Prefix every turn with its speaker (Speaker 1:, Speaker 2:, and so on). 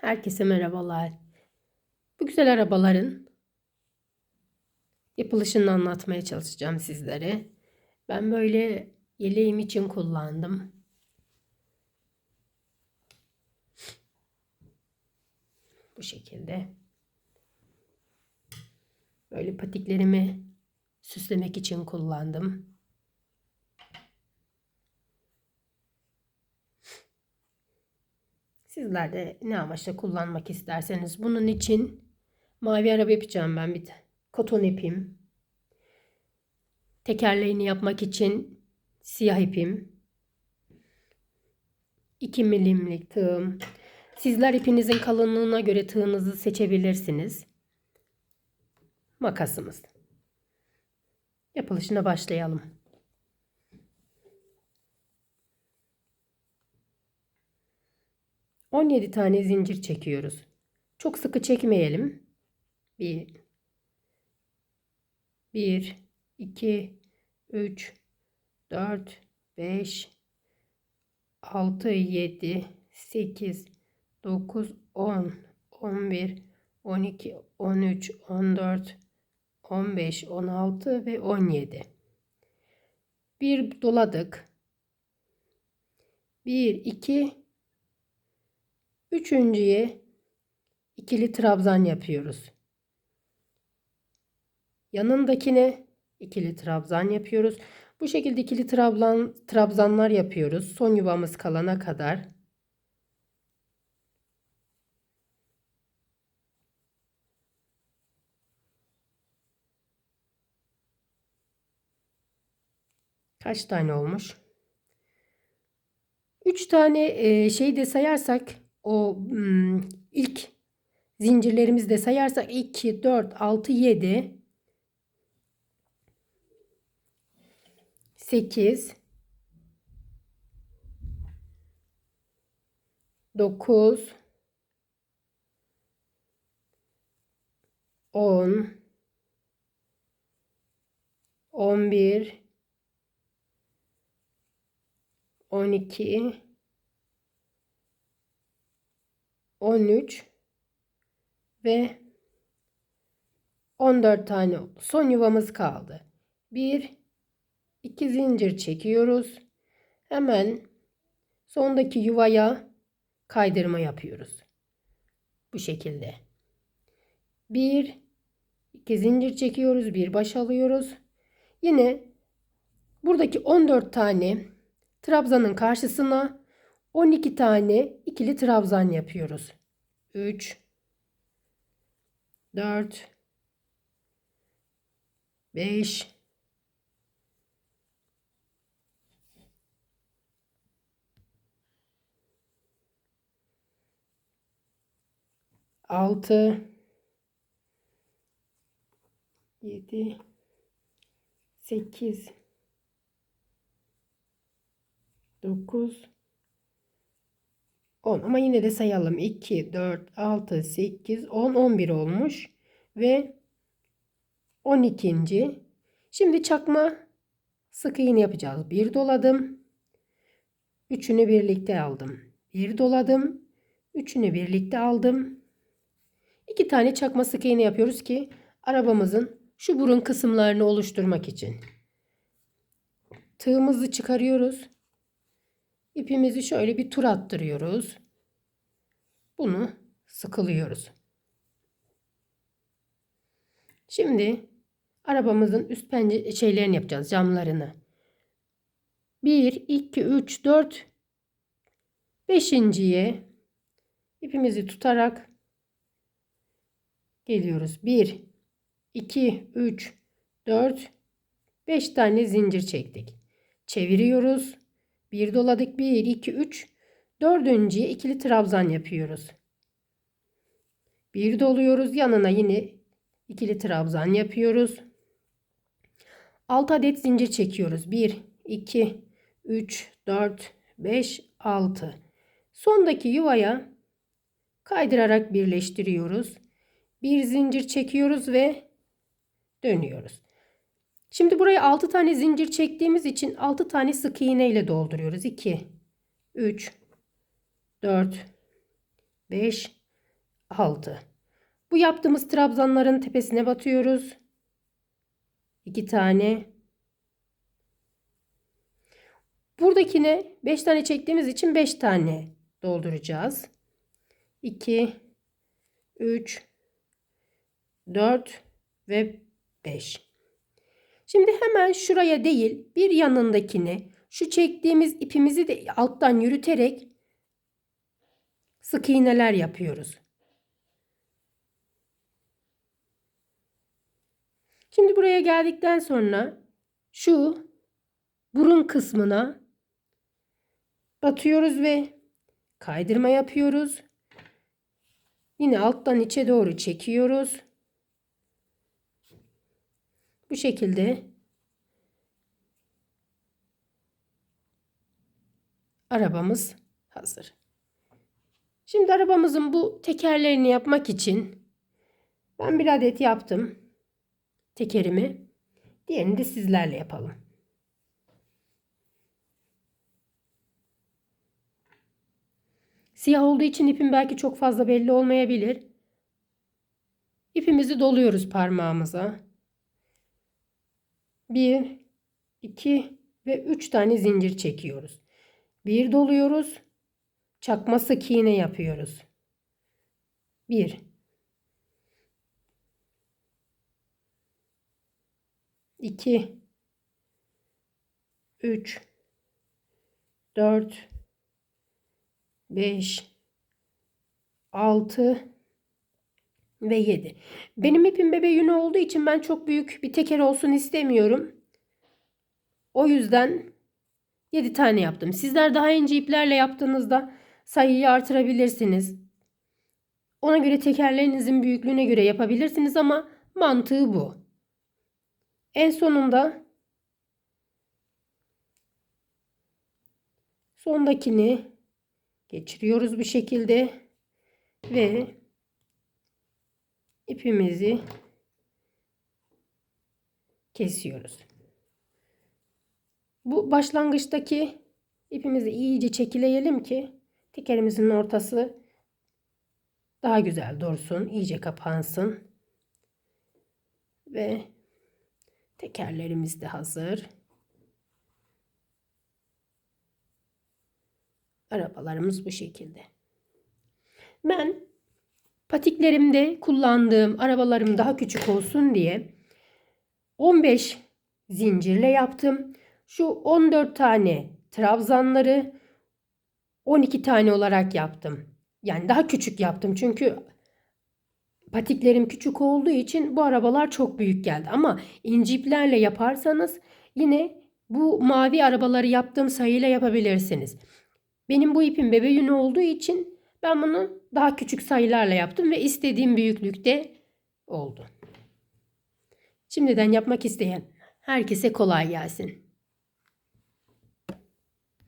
Speaker 1: Herkese merhabalar. Bu güzel arabaların yapılışını anlatmaya çalışacağım sizlere. Ben böyle yeleğim için kullandım. Bu şekilde. Böyle patiklerimi süslemek için kullandım. Sizler de ne amaçla kullanmak isterseniz bunun için mavi araba yapacağım ben bir de. Koton ipim. Tekerleğini yapmak için siyah ipim. 2 milimlik tığım. Sizler ipinizin kalınlığına göre tığınızı seçebilirsiniz. Makasımız. Yapılışına başlayalım. On yedi tane zincir çekiyoruz. Çok sıkı çekmeyelim. Bir, bir, iki, üç, dört, beş, altı, yedi, sekiz, dokuz, on, on bir, on iki, on üç, on dört, on beş, on altı ve on yedi. Bir doladık. Bir, iki, üçüncüye ikili trabzan yapıyoruz. Yanındakine ikili trabzan yapıyoruz. Bu şekilde ikili trabzan, trabzanlar yapıyoruz. Son yuvamız kalana kadar. Kaç tane olmuş? 3 tane e, şey de sayarsak o ilk zincirlerimizi de sayarsak 2, 4, 6, 7 8 9 10 11 12 13 ve 14 tane oldu. Son yuvamız kaldı. 1 2 zincir çekiyoruz. Hemen sondaki yuvaya kaydırma yapıyoruz. Bu şekilde. 1 2 zincir çekiyoruz. Bir baş alıyoruz. Yine buradaki 14 tane trabzanın karşısına 12 tane ikili trabzan yapıyoruz. 3 4 5 6 7 8 9 10 ama yine de sayalım 2 4 6 8 10 11 olmuş ve 12. Şimdi çakma sık iğne yapacağız. Bir doladım. Üçünü birlikte aldım. Bir doladım. Üçünü birlikte aldım. İki tane çakma sık iğne yapıyoruz ki arabamızın şu burun kısımlarını oluşturmak için. Tığımızı çıkarıyoruz. İpimizi şöyle bir tur attırıyoruz. Bunu sıkılıyoruz. Şimdi arabamızın üst pencere şeylerini yapacağız. Camlarını. 1, 2, 3, 4, 5.ye ipimizi tutarak geliyoruz. 1, 2, 3, 4, 5 tane zincir çektik. Çeviriyoruz. Bir doladık. 1, 2, 3. Dördüncüye ikili trabzan yapıyoruz. Bir doluyoruz. Yanına yine ikili trabzan yapıyoruz. 6 adet zincir çekiyoruz. 1, 2, 3, 4, 5, 6. Sondaki yuvaya kaydırarak birleştiriyoruz. Bir zincir çekiyoruz ve dönüyoruz. Şimdi buraya 6 tane zincir çektiğimiz için 6 tane sık iğne ile dolduruyoruz. 2, 3, 4, 5, 6. Bu yaptığımız trabzanların tepesine batıyoruz. 2 tane. Buradakine 5 tane çektiğimiz için 5 tane dolduracağız. 2 3 4 ve 5. Şimdi hemen şuraya değil bir yanındakine şu çektiğimiz ipimizi de alttan yürüterek sık iğneler yapıyoruz. Şimdi buraya geldikten sonra şu burun kısmına batıyoruz ve kaydırma yapıyoruz. Yine alttan içe doğru çekiyoruz. Bu şekilde arabamız hazır. Şimdi arabamızın bu tekerlerini yapmak için ben bir adet yaptım tekerimi. Diğerini de sizlerle yapalım. Siyah olduğu için ipim belki çok fazla belli olmayabilir. İpimizi doluyoruz parmağımıza. 1, 2 ve 3 tane zincir çekiyoruz. Bir doluyoruz. Çakma sık iğne yapıyoruz. 1 2 3 4 5 6 ve 7. Benim ipim bebe yünü olduğu için ben çok büyük bir teker olsun istemiyorum. O yüzden 7 tane yaptım. Sizler daha ince iplerle yaptığınızda sayıyı artırabilirsiniz. Ona göre tekerlerinizin büyüklüğüne göre yapabilirsiniz ama mantığı bu. En sonunda sondakini geçiriyoruz bu şekilde ve ipimizi kesiyoruz. Bu başlangıçtaki ipimizi iyice çekileyelim ki tekerimizin ortası daha güzel dursun, iyice kapansın. Ve tekerlerimiz de hazır. Arabalarımız bu şekilde. Ben patiklerimde kullandığım arabalarım daha küçük olsun diye 15 zincirle yaptım. Şu 14 tane trabzanları 12 tane olarak yaptım. Yani daha küçük yaptım çünkü patiklerim küçük olduğu için bu arabalar çok büyük geldi. Ama inciplerle yaparsanız yine bu mavi arabaları yaptığım sayıyla yapabilirsiniz. Benim bu ipim bebe yünü olduğu için ben bunu daha küçük sayılarla yaptım ve istediğim büyüklükte oldu. Şimdiden yapmak isteyen herkese kolay gelsin.